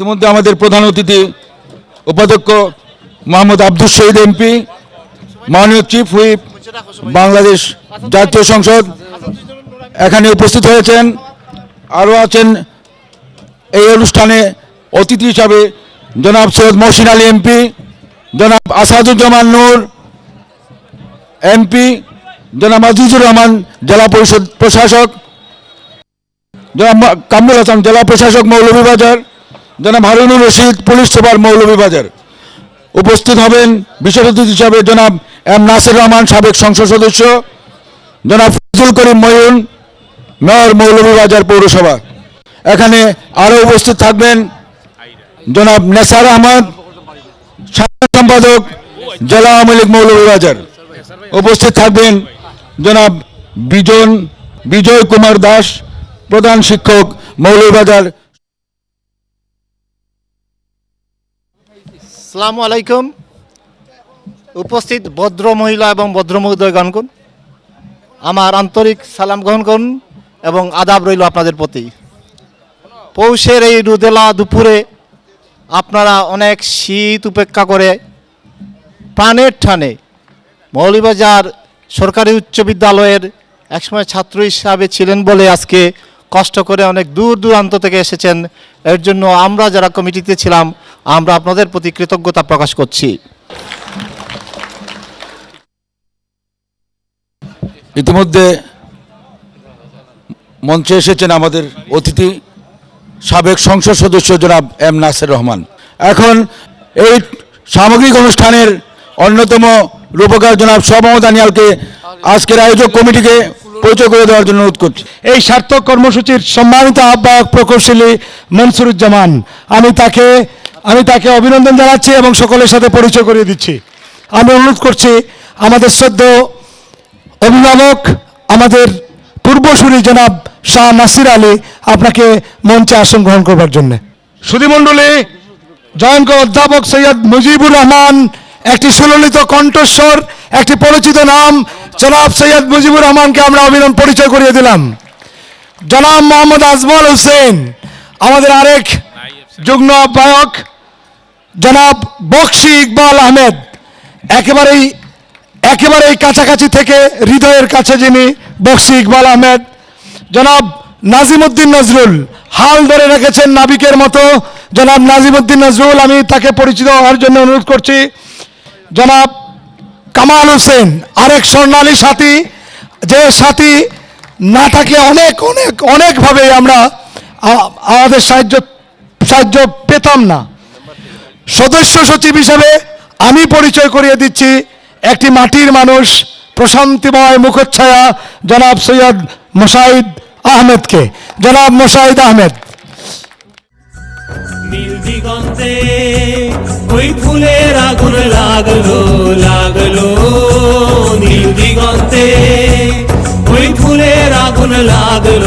ইতিমধ্যে আমাদের প্রধান অতিথি উপাধ্যক্ষ মোহাম্মদ আব্দুল শহীদ এমপি, মাননীয় চিফ হুইপ বাংলাদেশ জাতীয় সংসদ এখানে উপস্থিত হয়েছেন। আরও আছেন এই অনুষ্ঠানে অতিথি হিসাবে জনাব সৈয়দ মহসিন আলী এমপি, জনাব আসাদুজ্জামান নূর এমপি, জনাব আজিজুর রহমান জেলা পরিষদ প্রশাসক, জনাব কামরুল হাসান জেলা প্রশাসক, মৌলভীবাজার জনাব হারুনুর রশিদ পুলিশ সুপার মৌলভীবাজার। উপস্থিত হবেন বিশেষ অতিথি হিসাবে জনাব এম নাসির রহমান, সাবেক সংসদ সদস্য, জনাব ফজল করিম ময়ুন মেয়র মৌলভীবাজার পৌরসভা। এখানে আরও উপস্থিত থাকবেন জনাব নেসার আহমদ, সাধারণ সম্পাদক, জেলা আওয়ামী লীগ মৌলভীবাজার। উপস্থিত থাকবেন জনাব বিজন, বিজয় কুমার দাস, প্রধান শিক্ষক মৌলভীবাজার সালামু আলাইকুম। উপস্থিত ভদ্র মহিলা এবং ভদ্র মহোদয় গণ করুন আমার আন্তরিক সালাম গ্রহণ করুন এবং আদাব রইল আপনাদের প্রতি। পৌষের এই রুদেলা দুপুরে আপনারা অনেক শীত উপেক্ষা করে প্রাণের টানে মৌলিবাজার সরকারি উচ্চ বিদ্যালয়ের একসময় ছাত্র হিসাবে ছিলেন বলে আজকে কষ্ট করে অনেক দূর দূরান্ত থেকে এসেছেন। এর জন্য আমরা যারা কমিটিতে ছিলাম আমরা আপনাদের প্রতি কৃতজ্ঞতা প্রকাশ করছি। ইতিমধ্যে মঞ্চে এসেছেন আমাদের অতিথি সাবেক সংসদ সদস্য জনাব এম নাসের রহমান। এখন এই সামগ্রিক অনুষ্ঠানের অন্যতম রূপকার জনাব সহমত আনিয়ালকে আজকের আয়োজক কমিটিকে পরিচয় করে দেওয়ার জন্য অনুরোধ করছি। এই সার্থক কর্মসূচির সম্মানিত আহ্বায়ক প্রকৌশলী মনসুরুজ্জামান আমি তাকে আমি তাকে অভিনন্দন জানাচ্ছি এবং সকলের সাথে পরিচয় করিয়ে দিচ্ছি। আমি অনুরোধ করছি, আমাদের সদ্য অভিভাবক, আমাদের পূর্বসূরি জনাব শাহ নাসির আলী, আপনাকে মঞ্চে আসন গ্রহণ করবার জন্য। সুধীমণ্ডলী জয়ন্ত অধ্যাপক সৈয়দ মুজিবুর রহমান, একটি সুললিত কণ্ঠস্বর, একটি পরিচিত নাম, জনাব সৈয়দ মুজিবুর রহমানকে আমরা অভিনন্দন পরিচয় করিয়ে দিলাম। জনাব মোহাম্মদ আজমল হোসেন, আমাদের আরেক যুগ্ম আহ্বায়ক জনাব বক্সি ইকবাল আহমেদ, একেবারেই একেবারেই কাছাকাছি থেকে হৃদয়ের কাছে যিনি বক্সি ইকবাল আহমেদ, জনাব নাজিমুদ্দিন নজরুল, হাল ধরে রেখেছেন নাবিকের মতো। জনাব নাজিমুদ্দিন নজরুল, আমি তাকে পরিচিত হওয়ার জন্য অনুরোধ করছি। জনাব কামাল হোসেন, আরেক স্বর্ণালী সাথী, যে সাথী না থাকলে অনেক অনেক, অনেকভাবে আমরা আমাদের সাহায্য সাহায্য পেতাম না। সদস্য সচিব হিসেবে আমি পরিচয় করিয়ে দিচ্ছি একটি মাটির মানুষ, প্রশান্তিময় মুখচ্ছায়া, জনাব সৈয়দ মোশাহিদ আহমেদকে। জনাব মোশাহিদ আহমেদ। ওই ফুলের আগুন লাগল লাগল। নীল দিগন্তে ওই ফুলের আগুন লাগল।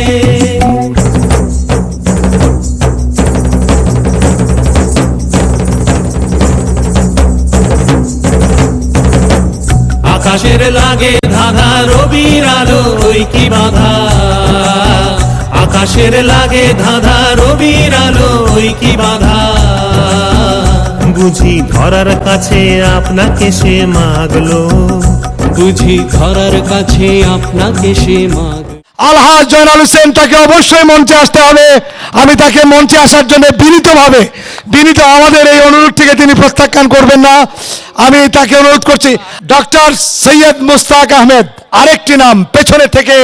আকাশের লাগে ধাঁধা রবির আলো ওই কি বাধা? আকাশের লাগে ধাঁধা রবির আলো ওই কি বাধা? বুঝি ধরার কাছে আপনাকে সে মাগলো। বুঝি ধরার কাছে আপনাকে সে মাগ আলহাজ জয়নাল হোসেন, তাকে অবশ্যই মঞ্চে আসতে হবে। আমি তাকে মঞ্চে আসার জন্য বিনীতভাবে, বিনীত আমাদের এই অনুরোধ থেকে তিনি প্রত্যাখ্যান করবেন না। আমি তাকে অনুরোধ করছি, ডক্টর সৈয়দ মুস্তাক আহমেদ, আরেকটি নাম পেছনে থেকে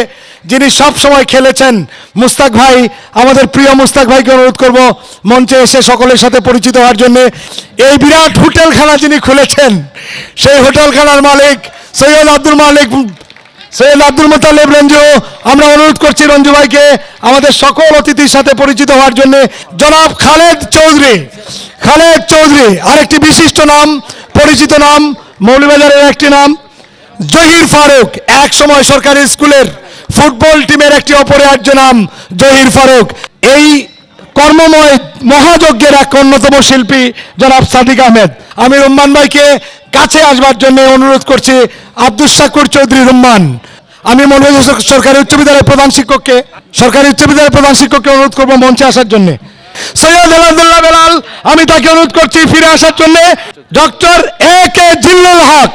যিনি সব সময় খেলেছেন। মুস্তাক ভাই, আমাদের প্রিয় মুস্তাক ভাইকে অনুরোধ করব, মঞ্চে এসে সকলের সাথে পরিচিত হওয়ার জন্য। এই বিরাট হোটেলখানা যিনি খুলেছেন, সেই হোটেলখানার মালিক সৈয়দ আব্দুল মালিক সৈয়দ আব্দুল মোতালেব রঞ্জু, আমরা অনুরোধ করছি রঞ্জু ভাইকে আমাদের সকল অতিথির সাথে পরিচিত হওয়ার জন্য জনাব খালেদ চৌধুরী খালেদ চৌধুরী, আরেকটি বিশিষ্ট নাম, পরিচিত নাম মৌলবাজারের একটি নাম, জহির ফারুক, এক সময় সরকারি স্কুলের ফুটবল টিমের একটি অপরিহার্য নাম, জহির ফারুক। এই কর্মময় মহাযজ্ঞের এক অন্যতম শিল্পী, জনাব সাদিক আহমেদ। আমি রুম্মান ভাইকে কাছে আসবার জন্য অনুরোধ করছি আব্দুল শাকুর চৌধুরী রুম্মান। আমি মনে সরকারি উচ্চ বিদ্যালয়ের প্রধান শিক্ষককে, সরকারি উচ্চ বিদ্যালয়ের প্রধান শিক্ষককে অনুরোধ করব মঞ্চে আসার জন্য। সৈয়দ আলহামদুল্লাহ বেলাল, আমি তাকে অনুরোধ করছি ফিরে আসার জন্য। ডক্টর এ কে জিল্লুল হক,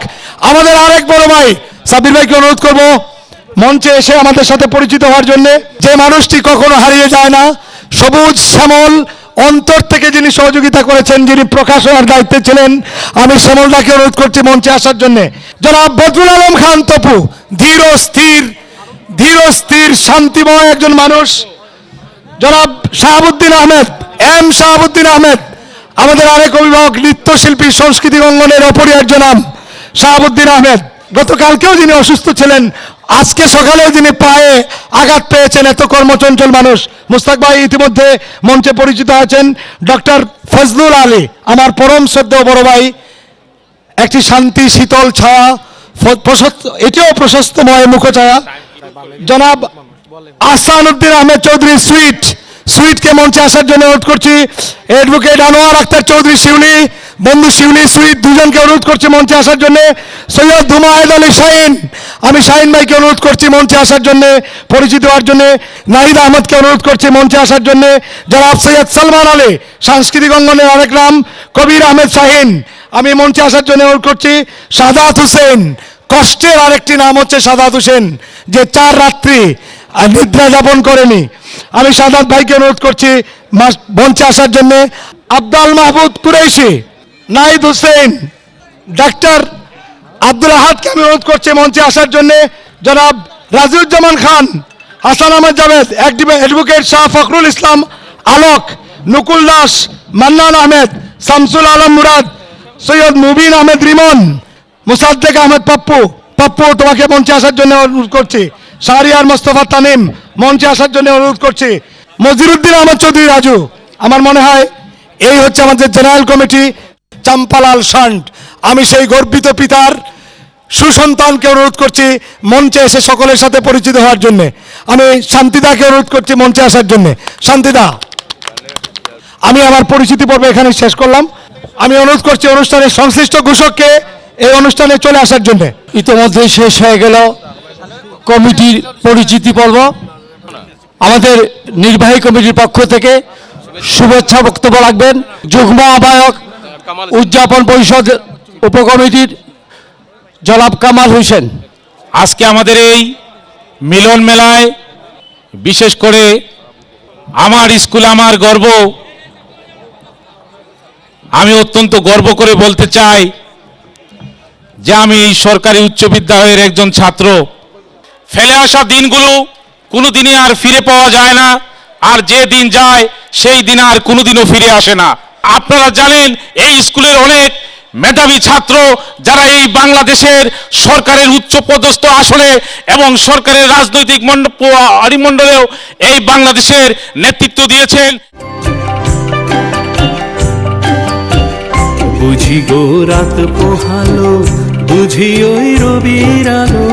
আমাদের আরেক বড় ভাই সাবির ভাইকে অনুরোধ করব মঞ্চে এসে আমাদের সাথে পরিচিত হওয়ার জন্য। যে মানুষটি কখনো হারিয়ে যায় না সবুজ শ্যামল, অন্তর থেকে যিনি সহযোগিতা করেছেন, যিনি প্রকাশনার দায়িত্বে ছিলেন, আমি শ্যামলদাকে অনুরোধ করছি মঞ্চে আসার জন্য। জনাব বদরুল আলম খান তপু, ধীর স্থির ধীর স্থির, শান্তিময় একজন মানুষ। জনাব শাহাবুদ্দিন আহমেদ, এম শাহাবুদ্দিন আহমেদ, আমাদের আরেক অভিভাবক, নৃত্যশিল্পী, সংস্কৃতি অঙ্গনের অপরিহার্য নাম শাহাবুদ্দিন আহমেদ। গতকালকেও যিনি অসুস্থ ছিলেন আজকে সকালেও যিনি পায়ে আঘাত পেয়েছেন, এত কর্মচঞ্চল মানুষ। মুস্তাক ভাই ইতিমধ্যে মঞ্চে পরিচিত আছেন ডক্টর ফজলুল আলী, আমার পরম শ্রদ্ধেয় বড় ভাই। একটি শান্তি, শীতল ছায়া প্রশস্ত, এটিও প্রশস্তময় মুখছায়া। জনাব আহসান উদ্দিন আহমেদ চৌধুরী সুইট সুইটকে মঞ্চে আসার জন্য অনুরোধ করছি। অ্যাডভোকেট আনোয়ার আক্তার চৌধুরী শিউলি, বন্ধু শিউলি, সুইট দুজনকে অনুরোধ করছি মঞ্চে আসার জন্য। সৈয়দ হুমায়ুদ আলী শাহিন, আমি শাহিন ভাইকে অনুরোধ করছি মঞ্চে আসার জন্য, পরিচিত হওয়ার জন্য। নাহিদ আহমদকে অনুরোধ করছি মঞ্চে আসার জন্য। জনাব সৈয়দ সালমান আলী, সাংস্কৃতিক অঙ্গনের আরেক নাম। কবির আহমেদ শাহিন, আমি মঞ্চে আসার জন্য অনুরোধ করছি। সাদাত হোসেন, কষ্টের আরেকটি নাম হচ্ছে সাদাত হোসেন, যে চার রাত্রি নিদ্রা যাপন করেনি। আমি সাদাত ভাইকে অনুরোধ করছি মঞ্চে আসার জন্য আব্দাল মাহবুদ কুরেশি নাইদ হোসেন ডাক্তার আব্দুল আহাদকে আমি অনুরোধ করছি মঞ্চে আসার জন্য। জনাব রাজিউজ্জামান খান, হাসান আহমদ জাভেদ অ্যাডভোকেট শাহ ফখরুল ইসলাম, আলোক, নকুল দাস, মান্নান আহমেদ, শামসুল আলম মুরাদ, সৈয়দ মুবিন আহমেদ রিমন, মুসাদ্দেক আহমেদ পাপ্পু। পাপ্পু, তোমাকে মঞ্চে আসার জন্য অনুরোধ করছি। শাহরিয়ার মোস্তফা তানিম মঞ্চে আসার জন্য অনুরোধ করছি। মজিরুদ্দিন আহমদ চৌধুরী রাজু, আমার মনে হয় এই হচ্ছে আমাদের জেনারেল কমিটি, চাম্পালাল শান্ট। আমি সেই গর্বিত পিতার সুসন্তানকে অনুরোধ করছি মঞ্চে এসে সকলের সাথে পরিচিত হওয়ার জন্য। আমি শান্তিদাকে অনুরোধ করছি মঞ্চে আসার জন্য। শান্তিদা, আমি আমার পরিচিতি পর্ব এখানে শেষ করলাম। আমি অনুরোধ করছি অনুষ্ঠানের সংশ্লিষ্ট ঘোষককে এই অনুষ্ঠানে চলে আসার জন্য। ইতিমধ্যেই শেষ হয়ে গেল। কমিটির পরিচিতি পর্ব আমাদের নির্বাহী কমিটির পক্ষ থেকে শুভেচ্ছা বক্তব্য রাখবেন। যুগ্ম আহ্বায়ক উদযাপন পরিষদ উপকমিটির জলাব কামাল হোসেন। আজকে আমাদের এই মিলন মেলায় বিশেষ করে আমার স্কুল আমার গর্ব। আমি অত্যন্ত গর্ব করে বলতে চাই যে আমি এই সরকারি উচ্চ বিদ্যালয়ের একজন ছাত্র ফেলে আসা দিনগুলো কোনো দিনই আর ফিরে পাওয়া যায় না। আর যে দিন যায়, সেই দিন আর কোনোদিনও ফিরে আসে না। আপনারা জানেন, এই স্কুলের অনেক মেধাবী ছাত্র যারা এই বাংলাদেশের সরকারের উচ্চ পদস্থ আসনে এবং সরকারের রাজনৈতিক মণ্ডলেও এই বাংলাদেশের নেতৃত্ব দিয়েছেন। বুঝি গো রাত পোহালো, বুঝি ওই রবির আলো।